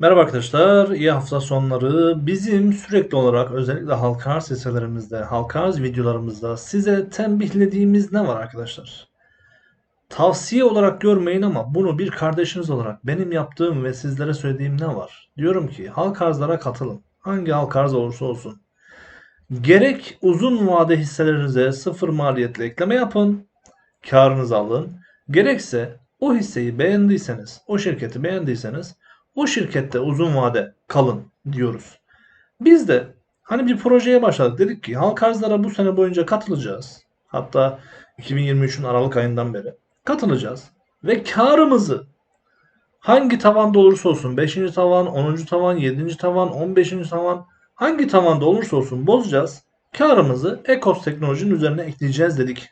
Merhaba arkadaşlar, iyi hafta sonları. Bizim sürekli olarak özellikle halka arz hisselerimizde, halka arz videolarımızda size tembihlediğimiz ne var arkadaşlar? Tavsiye olarak görmeyin ama bunu bir kardeşiniz olarak benim yaptığım ve sizlere söylediğim ne var? Diyorum ki halka arzlara katılın. Hangi halka arz olursa olsun. Gerek uzun vade hisselerinize sıfır maliyetle ekleme yapın, karınızı alın. Gerekse o hisseyi beğendiyseniz, o şirketi beğendiyseniz o şirkette uzun vade kalın diyoruz. Biz de hani bir projeye başladık. Dedik ki halka arzlara bu sene boyunca katılacağız. Hatta 2023'ün Aralık ayından beri katılacağız. Ve karımızı hangi tavanda olursa olsun 5. tavan, 10. tavan, 7. tavan, 15. tavan hangi tavanda olursa olsun bozacağız. Karımızı Ekos teknolojinin üzerine ekleyeceğiz dedik.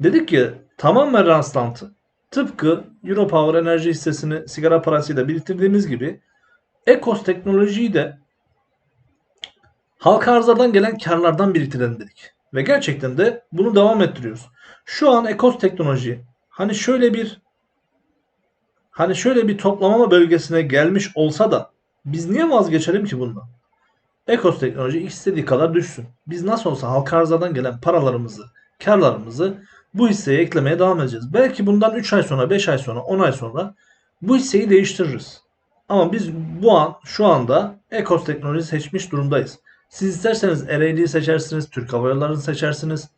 Dedik ki tamamen rastlantı. Tıpkı Europower enerji hissesini sigara parasıyla biriktirdiğimiz gibi Ekos teknolojiyi de halka arzlardan gelen karlardan biriktirelim dedik. Ve gerçekten de bunu devam ettiriyoruz. Şu an Ekos teknoloji hani şöyle bir hani şöyle bir toplamama bölgesine gelmiş olsa da biz niye vazgeçelim ki bundan? Ekos teknoloji istediği kadar düşsün. Biz nasıl olsa halka arzlardan gelen paralarımızı, karlarımızı bu hisseye eklemeye devam edeceğiz. Belki bundan 3 ay sonra, 5 ay sonra, 10 ay sonra bu hisseyi değiştiririz. Ama biz bu an şu anda Ekos teknoloji seçmiş durumdayız. Siz isterseniz Ereğli'yi seçersiniz, Türk Hava Yolları'nı seçersiniz.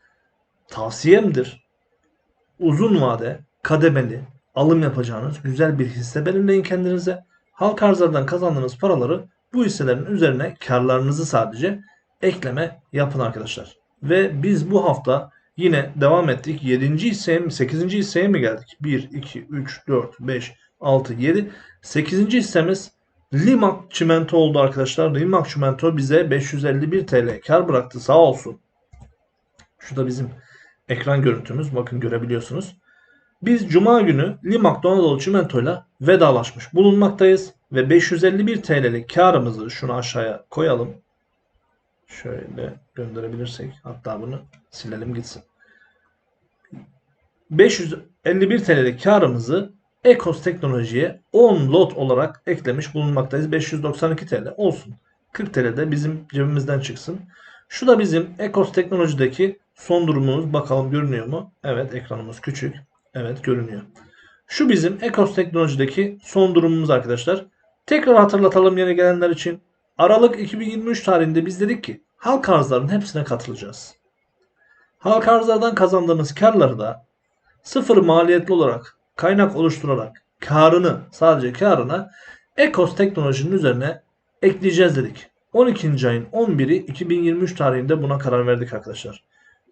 Tavsiyemdir. Uzun vade, kademeli, alım yapacağınız güzel bir hisse belirleyin kendinize. Halka arzlardan kazandığınız paraları bu hisselerin üzerine karlarınızı sadece ekleme yapın arkadaşlar. Ve biz bu hafta Yine devam ettik. 7. hisseye mi 8. hisseye mi geldik? 1, 2, 3, 4, 5, 6, 7. 8. hissemiz Limak Çimento oldu arkadaşlar. Limak Çimento bize 551 TL kar bıraktı sağ olsun. Şu da bizim ekran görüntümüz. Bakın görebiliyorsunuz. Biz Cuma günü Limak Donadolu Çimento ile vedalaşmış bulunmaktayız. Ve 551 TL'lik karımızı şunu aşağıya koyalım. Şöyle gönderebilirsek hatta bunu silelim gitsin. 551 TL'lik karımızı Ekos Teknoloji'ye 10 lot olarak eklemiş bulunmaktayız. 592 TL olsun. 40 TL de bizim cebimizden çıksın. Şu da bizim Ekos Teknoloji'deki son durumumuz. Bakalım görünüyor mu? Evet ekranımız küçük. Evet görünüyor. Şu bizim Ekos Teknoloji'deki son durumumuz arkadaşlar. Tekrar hatırlatalım yeni gelenler için. Aralık 2023 tarihinde biz dedik ki halk arzların hepsine katılacağız. Halk arzlardan kazandığımız karları da sıfır maliyetli olarak kaynak oluşturarak karını sadece karına Ekos teknolojinin üzerine ekleyeceğiz dedik. 12. ayın 11'i 2023 tarihinde buna karar verdik arkadaşlar.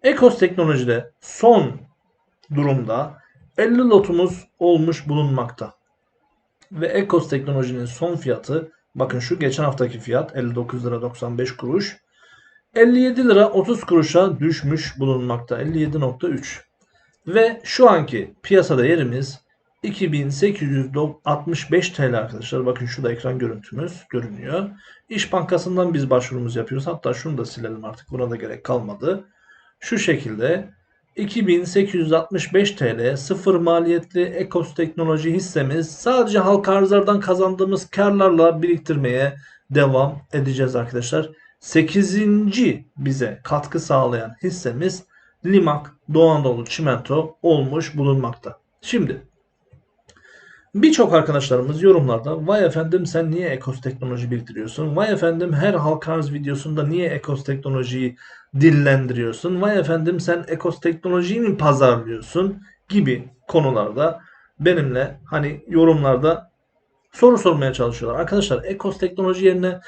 Ekos teknolojide son durumda 50 lotumuz olmuş bulunmakta. Ve Ekos teknolojinin son fiyatı bakın şu geçen haftaki fiyat 59 lira 95 kuruş. 57 lira 30 kuruşa düşmüş bulunmakta. 57.3. Ve şu anki piyasada yerimiz 2865 TL arkadaşlar. Bakın şurada ekran görüntümüz görünüyor. İş Bankası'ndan biz başvurumuzu yapıyoruz. Hatta şunu da silelim artık. Buna da gerek kalmadı. Şu şekilde 2865 TL sıfır maliyetli Ekos Teknoloji hissemiz sadece halka arzlardan kazandığımız karlarla biriktirmeye devam edeceğiz arkadaşlar. 8. bize katkı sağlayan hissemiz Limak Doğu Anadolu Çimento olmuş bulunmakta. Şimdi birçok arkadaşlarımız yorumlarda vay efendim sen niye Ekos Teknoloji bildiriyorsun? Vay efendim her halka arz videosunda niye Ekos Teknolojiyi dillendiriyorsun? Vay efendim sen Ekos Teknolojiyi mi pazarlıyorsun? Gibi konularda benimle hani yorumlarda soru sormaya çalışıyorlar. Arkadaşlar Ekos Teknoloji yerine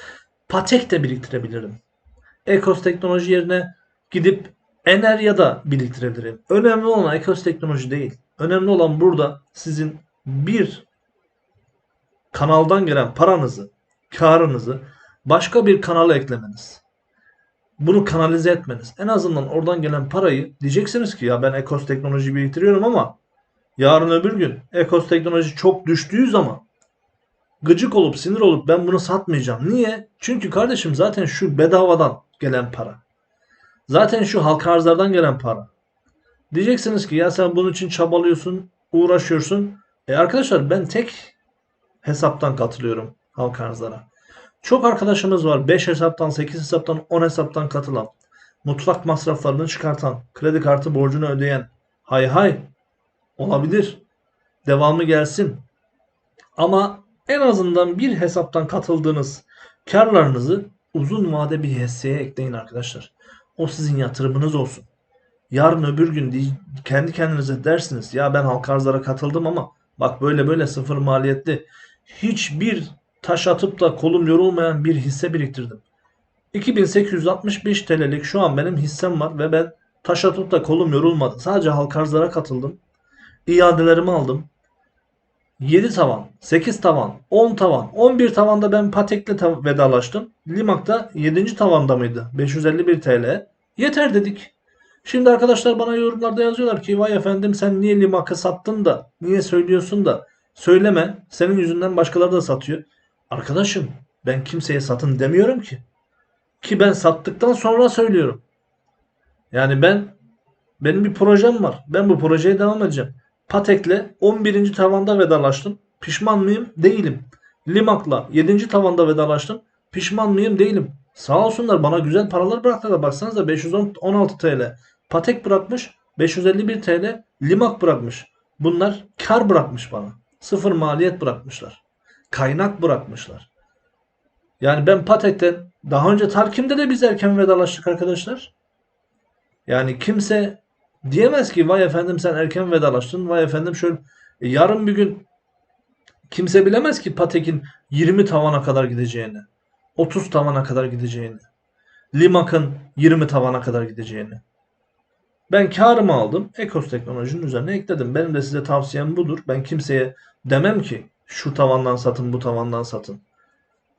Patek de biriktirebilirim. Ekos Teknoloji yerine gidip Ener ya da biriktirebilirim. Önemli olan Ekos Teknoloji değil. Önemli olan burada sizin bir kanaldan gelen paranızı, karınızı başka bir kanala eklemeniz. Bunu kanalize etmeniz. En azından oradan gelen parayı diyeceksiniz ki ya ben Ekos Teknoloji biriktiriyorum ama yarın öbür gün Ekos Teknoloji çok düştüğü zaman gıcık olup sinir olup ben bunu satmayacağım. Niye? Çünkü kardeşim zaten şu bedavadan gelen para. Zaten şu halka arzlardan gelen para. Diyeceksiniz ki ya sen bunun için çabalıyorsun, uğraşıyorsun. E arkadaşlar ben tek hesaptan katılıyorum halka arzlara. Çok arkadaşımız var 5 hesaptan, 8 hesaptan, 10 hesaptan katılan. Mutfak masraflarını çıkartan, kredi kartı borcunu ödeyen. Hay hay olabilir. Devamı gelsin. Ama en azından bir hesaptan katıldığınız karlarınızı uzun vade bir hisseye ekleyin arkadaşlar. O sizin yatırımınız olsun. Yarın öbür gün di- kendi kendinize dersiniz ya ben halka arzlara katıldım ama bak böyle böyle sıfır maliyetli hiçbir taş atıp da kolum yorulmayan bir hisse biriktirdim. 2865 TL'lik şu an benim hissem var ve ben taş atıp da kolum yorulmadı. Sadece halka arzlara katıldım. İadelerimi aldım. 7 tavan, 8 tavan, 10 tavan, 11 tavanda ben Patek'le ta- vedalaştım. Limak'ta 7. tavanda mıydı? 551 TL. Yeter dedik. Şimdi arkadaşlar bana yorumlarda yazıyorlar ki vay efendim sen niye Limak'ı sattın da niye söylüyorsun da söyleme senin yüzünden başkaları da satıyor. Arkadaşım ben kimseye satın demiyorum ki. Ki ben sattıktan sonra söylüyorum. Yani ben benim bir projem var. Ben bu projeye devam edeceğim. Patek'le 11. tavanda vedalaştım. Pişman mıyım? Değilim. Limak'la 7. tavanda vedalaştım. Pişman mıyım? Değilim. Sağ olsunlar bana güzel paralar bıraktılar. Baksanıza 516 TL. Patek bırakmış. 551 TL. Limak bırakmış. Bunlar kar bırakmış bana. Sıfır maliyet bırakmışlar. Kaynak bırakmışlar. Yani ben Patek'ten daha önce Tarkim'de de biz erken vedalaştık arkadaşlar. Yani kimse diyemez ki vay efendim sen erken vedalaştın. Vay efendim şöyle E, yarın bir gün kimse bilemez ki Patek'in 20 tavana kadar gideceğini. 30 tavana kadar gideceğini. Limak'ın 20 tavana kadar gideceğini. Ben karımı aldım. Ekos teknolojinin üzerine ekledim. Benim de size tavsiyem budur. Ben kimseye demem ki şu tavandan satın bu tavandan satın.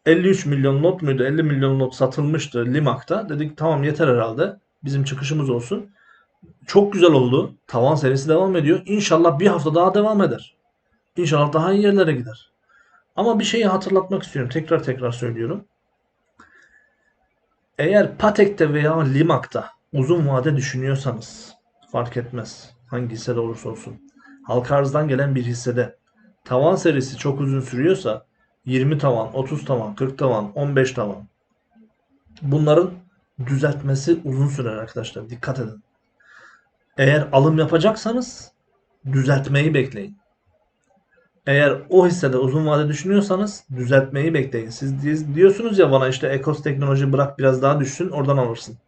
53 milyon lot muydu? 50 milyon lot satılmıştı Limak'ta. Dedik tamam yeter herhalde. Bizim çıkışımız olsun. Çok güzel oldu. Tavan serisi devam ediyor. İnşallah bir hafta daha devam eder. İnşallah daha iyi yerlere gider. Ama bir şeyi hatırlatmak istiyorum. Tekrar tekrar söylüyorum. Eğer Patek'te veya Limak'ta uzun vade düşünüyorsanız fark etmez. Hangi hissede olursa olsun. Halka arzdan gelen bir hissede tavan serisi çok uzun sürüyorsa 20 tavan, 30 tavan, 40 tavan, 15 tavan bunların düzeltmesi uzun sürer arkadaşlar. Dikkat edin. Eğer alım yapacaksanız düzeltmeyi bekleyin. Eğer o hissede uzun vade düşünüyorsanız düzeltmeyi bekleyin. Siz di- diyorsunuz ya bana işte Ekos Teknoloji bırak biraz daha düşsün oradan alırsın.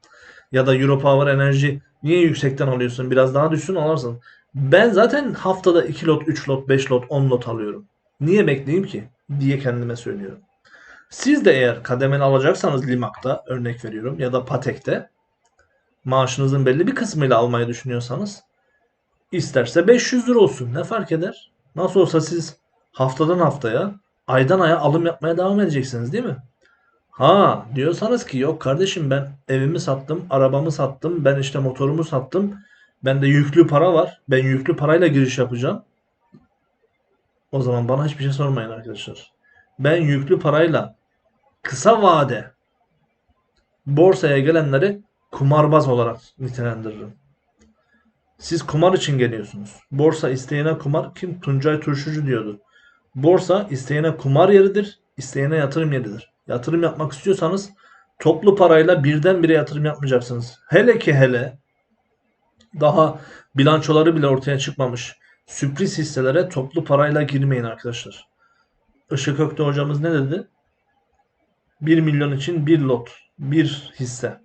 Ya da Europower Enerji niye yüksekten alıyorsun biraz daha düşsün alırsın. Ben zaten haftada 2 lot, 3 lot, 5 lot, 10 lot alıyorum. Niye bekleyeyim ki diye kendime söylüyorum. Siz de eğer kademeli alacaksanız Limak'ta örnek veriyorum ya da Patek'te maaşınızın belli bir kısmıyla almayı düşünüyorsanız isterse 500 lira olsun ne fark eder? Nasıl olsa siz haftadan haftaya aydan aya alım yapmaya devam edeceksiniz değil mi? Ha diyorsanız ki yok kardeşim ben evimi sattım, arabamı sattım, ben işte motorumu sattım. Bende yüklü para var. Ben yüklü parayla giriş yapacağım. O zaman bana hiçbir şey sormayın arkadaşlar. Ben yüklü parayla kısa vade borsaya gelenleri kumarbaz olarak nitelendiririm. Siz kumar için geliyorsunuz. Borsa isteyene kumar. Kim? Tuncay Turşucu diyordu. Borsa isteyene kumar yeridir, isteyene yatırım yeridir. Yatırım yapmak istiyorsanız toplu parayla birdenbire yatırım yapmayacaksınız. Hele ki hele daha bilançoları bile ortaya çıkmamış sürpriz hisselere toplu parayla girmeyin arkadaşlar. Işık Ökte hocamız ne dedi? 1 milyon için bir lot, bir hisse.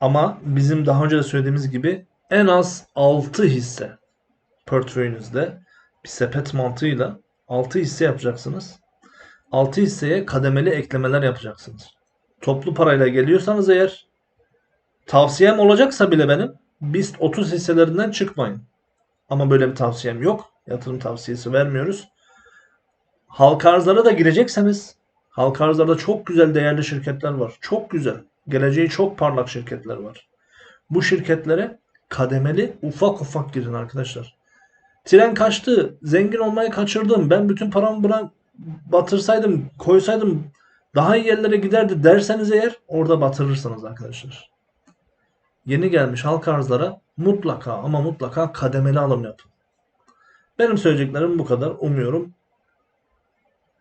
Ama bizim daha önce de söylediğimiz gibi en az 6 hisse portföyünüzde bir sepet mantığıyla 6 hisse yapacaksınız. 6 hisseye kademeli eklemeler yapacaksınız. Toplu parayla geliyorsanız eğer tavsiyem olacaksa bile benim BIST 30 hisselerinden çıkmayın. Ama böyle bir tavsiyem yok. Yatırım tavsiyesi vermiyoruz. Halka arzlara da girecekseniz halka arzlarda çok güzel değerli şirketler var. Çok güzel. Geleceği çok parlak şirketler var. Bu şirketlere kademeli ufak ufak girin arkadaşlar. Tren kaçtı. Zengin olmayı kaçırdım. Ben bütün paramı buna batırsaydım, koysaydım daha iyi yerlere giderdi derseniz eğer orada batırırsınız arkadaşlar. Yeni gelmiş halka arzlara mutlaka ama mutlaka kademeli alım yapın. Benim söyleyeceklerim bu kadar. Umuyorum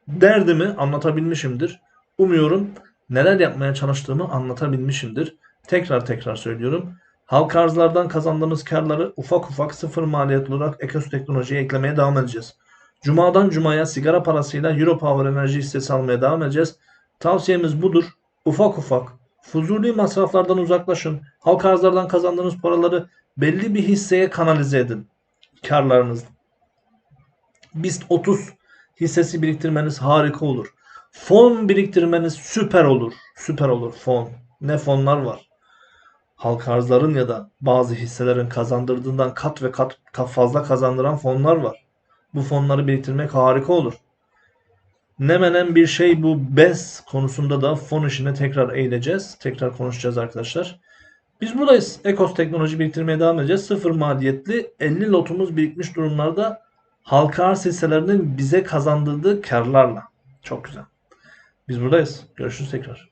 derdimi anlatabilmişimdir. Umuyorum neler yapmaya çalıştığımı anlatabilmişimdir. Tekrar tekrar söylüyorum. Halka arzlardan kazandığımız karları ufak ufak sıfır maliyetli olarak Ekos Teknoloji'ye eklemeye devam edeceğiz. Cuma'dan Cuma'ya sigara parasıyla Euro Power enerji hissesi almaya devam edeceğiz. Tavsiyemiz budur. Ufak ufak fuzuli masraflardan uzaklaşın. Halka arzlardan kazandığınız paraları belli bir hisseye kanalize edin. Karlarınız. BIST 30 hissesi biriktirmeniz harika olur. Fon biriktirmeniz süper olur. Süper olur fon. Ne fonlar var? Halka arzların ya da bazı hisselerin kazandırdığından kat ve kat fazla kazandıran fonlar var. Bu fonları biriktirmek harika olur. Ne menen bir şey bu BES konusunda da fon işine tekrar eğileceğiz. Tekrar konuşacağız arkadaşlar. Biz buradayız. Ekos teknoloji biriktirmeye devam edeceğiz. Sıfır maliyetli 50 lotumuz birikmiş durumlarda halka arz hisselerinin bize kazandırdığı karlarla. Çok güzel. Biz buradayız. Görüşürüz tekrar.